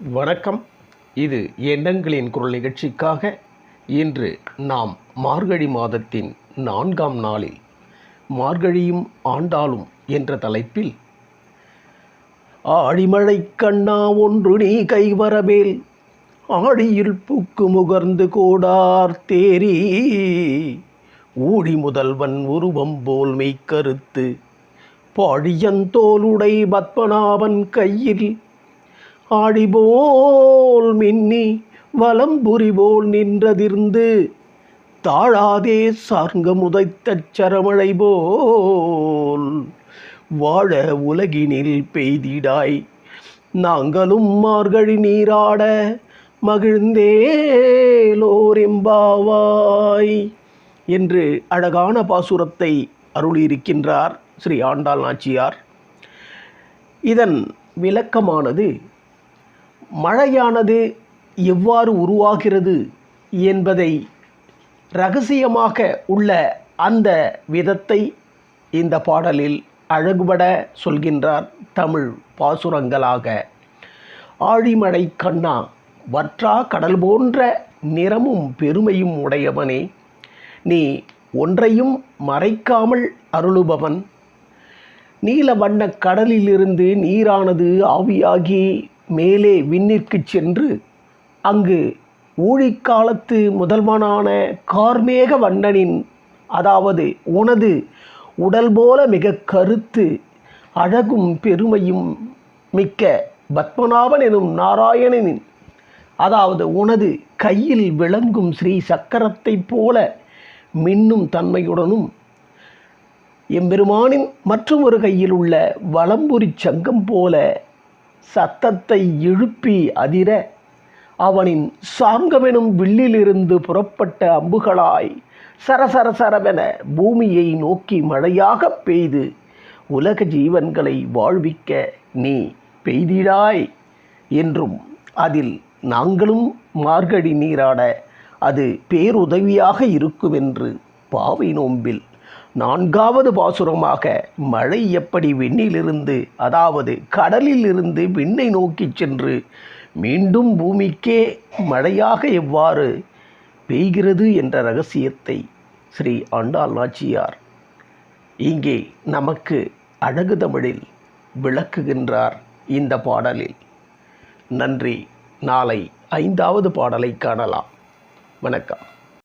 வணக்கம். இது எண்ணங்களின் குரல் நிகழ்ச்சிக்காக இன்று நாம் மார்கழி மாதத்தின் நான்காம் நாளில் மார்கழியும் ஆண்டாளும் என்ற தலைப்பில் ஆழிமழை கண்ணா ஒன்று நீ கைவரவேல் ஆடியில் புக்கு முகர்ந்து கோடார் தேரி ஊடி முதல்வன் உருவம் போல் மெய்க்கருத்து பாழியந்தோலுடை பத்மநாபன் கையில் ஆடிபோல் மின்னி வலம் புரிபோல் நின்றதிர்ந்து தாழாதே சார்ங்க முதைத்த சரமழை போல் வாழ உலகினில் பெய்திடாய். நாங்களும் மார்கழி நீராட மகிழ்ந்தேலோரெம்பாவாய் என்று அழகான பாசுரத்தை அருளியிருக்கின்றார் ஸ்ரீ ஆண்டாள் நாச்சியார். இதன் விளக்கமானது மழையானது எவ்வாறு உருவாகிறது என்பதை ரகசியமாக உள்ள அந்த விதத்தை இந்த பாடலில் அழகுபட சொல்கின்றார் தமிழ் பாசுரங்களாக. ஆழிமழை கண்ணா வற்றா கடல் போன்ற நிறமும் பெருமையும் உடையவனே. நீ ஒன்றையும் மறைக்காமல் அருளுபவன். நீல வண்ண கடலிலிருந்து நீரானது ஆவியாகி மேலே விண்ணிற்கு சென்று அங்கு ஊழிக்காலத்து முதல்வனான கார்மேக வண்ணனின் அதாவது உனது உடல் போல மிக கருத்து அழகும் பெருமையும் மிக்க பத்மநாபன் எனும் நாராயணனின் அதாவது உனது கையில் விளங்கும் ஸ்ரீ சக்கரத்தைப் போல மின்னும் தன்மையுடனும் எம்பெருமானின் மற்றும் ஒரு கையில் உள்ள வலம்புரி சங்கம் போல சத்தத்தை எழுப்பி அதிர அவனின் சாங்கமெனும் வில்லிலிருந்து புறப்பட்ட அம்புகளாய் சரசர சரவென பூமியை நோக்கி மழையாக பெய்து உலக ஜீவன்களை வாழ்விக்க நீ பெய்திடாய் என்றும் அதில் நாங்களும் மார்கழி நீராட அது பேருதவியாக இருக்குமென்று பாவை நோம்பில் நான்காவது பாசுரமாக மழை எப்படி விண்ணிலிருந்து அதாவது கடலில் இருந்து விண்ணை நோக்கிச் சென்று மீண்டும் பூமிக்கே மழையாக எவ்வாறு பெய்கிறது என்ற ரகசியத்தை ஸ்ரீ ஆண்டாள் நாச்சியார் இங்கே நமக்கு அழகு தமிழில் விளக்குகின்றார் இந்த பாடலில். நன்றி. நாளை ஐந்தாவது பாடலை காணலாம். வணக்கம்.